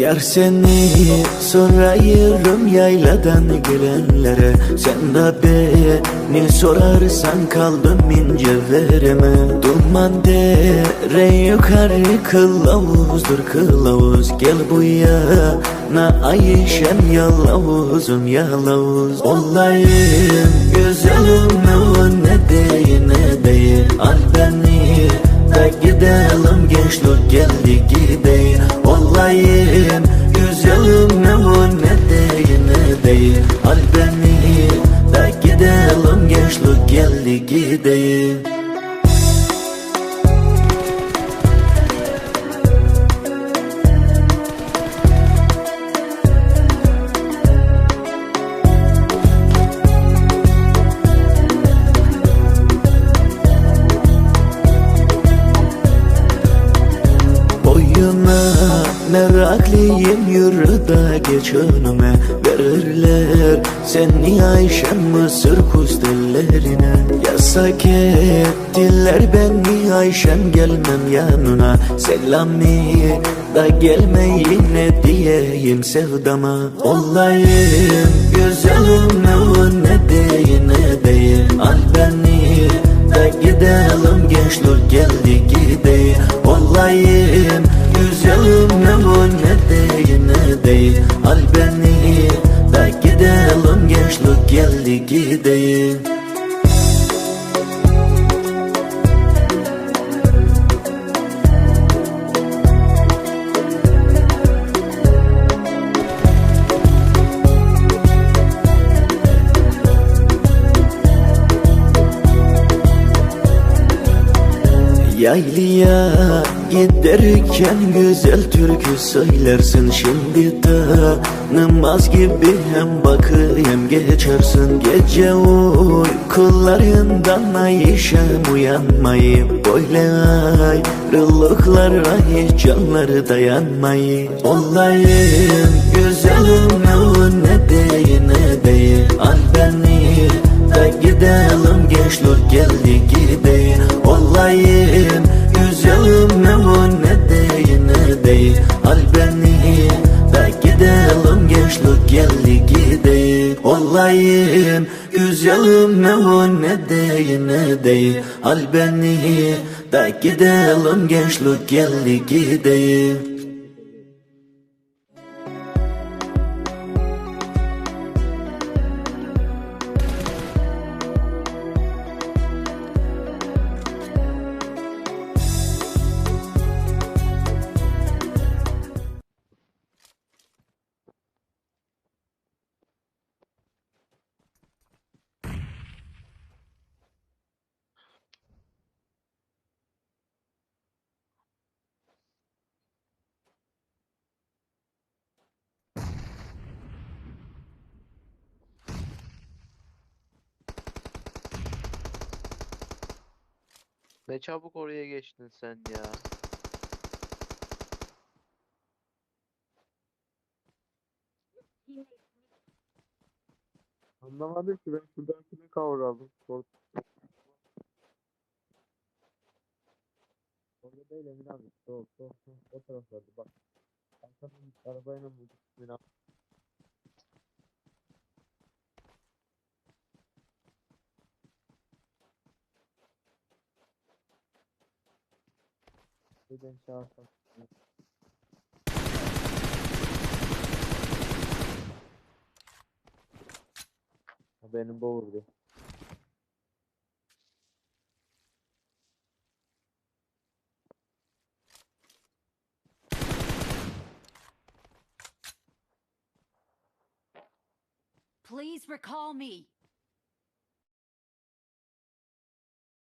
Yar seni sorayım yayladan gelenlere. Sen de beni sorarsan kaldım ince vereme. Duman dere yukarı kılavuzdur kılavuz Gel bu yana Ayşem yalavuzum yalavuz Olayım güzelim ne o ne değil ne değil. Al beni de gidelim gençlik geldi gidelim Olayım güzelim ne değil ne değil. Al beni de gidelim gençlik geldi gidelim Boyuna meraklıyım yürü da geç önüme. Verirler seni Ayşem Mısır kustellerine Yasak ettiler beni Ayşem gelmem yanına. Selami da gelme yine diyeyim sevdama. Olayım güzelim ne o ne değil ne değil. Al beni Al beni da gidelim gençlik geldi gidelim Yaylıya giderken güzel türkü söylersin. Şimdi tanımaz gibi hem bakayım geçersin. Gece uykularından Ayşem uyanmayı Böyle ayrılıklara hiç canları dayanmayı Olayım değil Al beni de gidelim gençlik geldi gidelim Olayım güzelim ne o ne değil ne değil. Al beni de gidelim gençlik geldi gidelim Ne çabuk oraya geçtin sen ya. Anlamadım ki ben şuradakini kavradım. Sor- Orada değil Emin abi. Sol, sol, sol. O taraflarda bak. Arkadan arabayla vurduk. Emin abi. Neden çağırsam? Ha, Benim bu. Please recall me.